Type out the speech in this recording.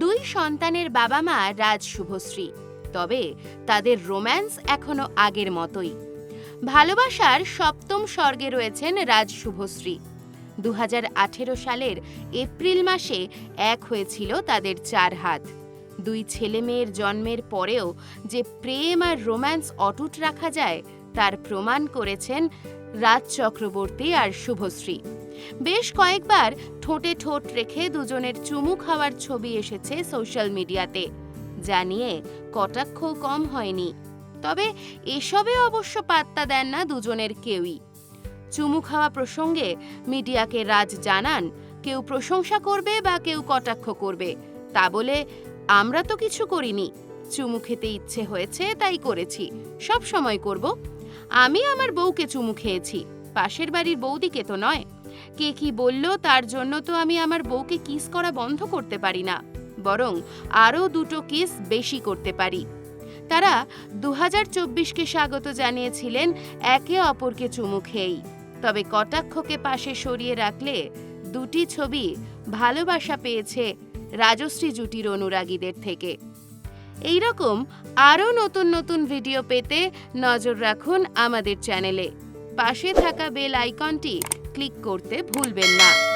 দুই সন্তানের বাবা মা রাজ শুভশ্রী, তবে তাদের রোম্যান্স এখনও আগের মতোই। ভালোবাসার সপ্তম স্বর্গে রয়েছেন রাজ শুভশ্রী। দু হাজার আঠেরো সালের এপ্রিল মাসে এক হয়েছিল তাদের চার হাত। দুই ছেলে মেয়ের জন্মের পরেও যে প্রেম আর রোম্যান্স অটুট রাখা যায়, তার প্রমাণ করেছেন রাজ চক্রবর্তী আর শুভশ্রী। বেশ কয়েকবার ঠোঁটে ঠোঁট রেখে দুজনের চুমু খাওয়ার ছবি এসেছে সোশ্যাল মিডিয়াতে, যা নিয়ে কটাক্ষ কম হয়নি। তবে এসবে অবশ্য পাত্তা দেন না দুজনের কেউই। চুমু খাওয়া প্রসঙ্গে মিডিয়াকে রাজ জানান, কেউ প্রশংসা করবে বা কেউ কটাক্ষ করবে। তা বলে, আমরা তো কিছু করিনি। চুমু খেতে ইচ্ছে হয়েছে, তাই করেছি। সব সময় করব। আমি আমার বউকে চুমু খেয়েছি। পাশের বাড়ির বৌদিকে তো নয়। কে কি বলল তার জন্য তো আমি আমার বউকে কিস করা বন্ধ করতে পারি না, বরং আরও দুটো কিস বেশি করতে পারি। তারা দু হাজার চব্বিশকে স্বাগত জানিয়েছিলেন একে অপরকে চুমু খেয়েই। তবে কটাক্ষকে পাশে সরিয়ে রাখলে দুটি ছবি ভালোবাসা পেয়েছে রাজশ্রী জুটির অনুরাগীদের থেকে। এই রকম আরও নতুন নতুন ভিডিও পেতে নজর রাখুন আমাদের চ্যানেলে। পাশে থাকা বেল আইকনটি ক্লিক করতে ভুলবেন না।